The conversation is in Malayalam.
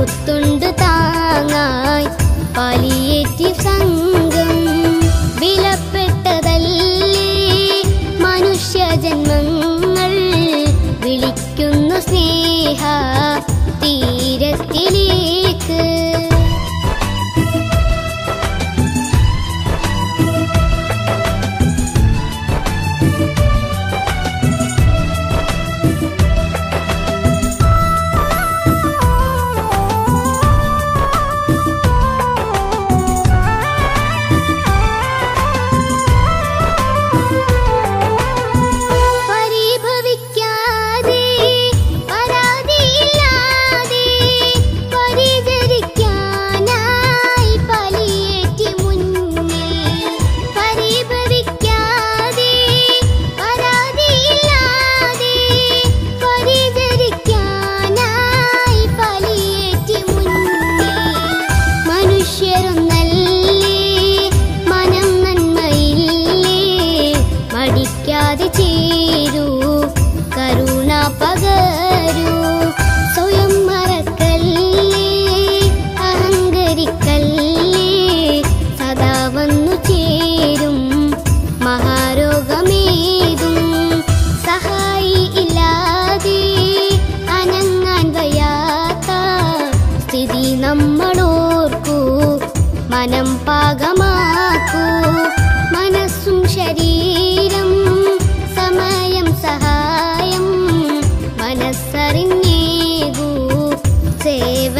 ഉത്തുണ്ടു താങ്ങായി പലി മനുഷ്യരൊന്നല്ലേ? മനം നന്മയില്ലേ? മടിക്കാതെ ചേരൂ. സഹായം മനസ്സറിഞ്ഞേകൂ സേവ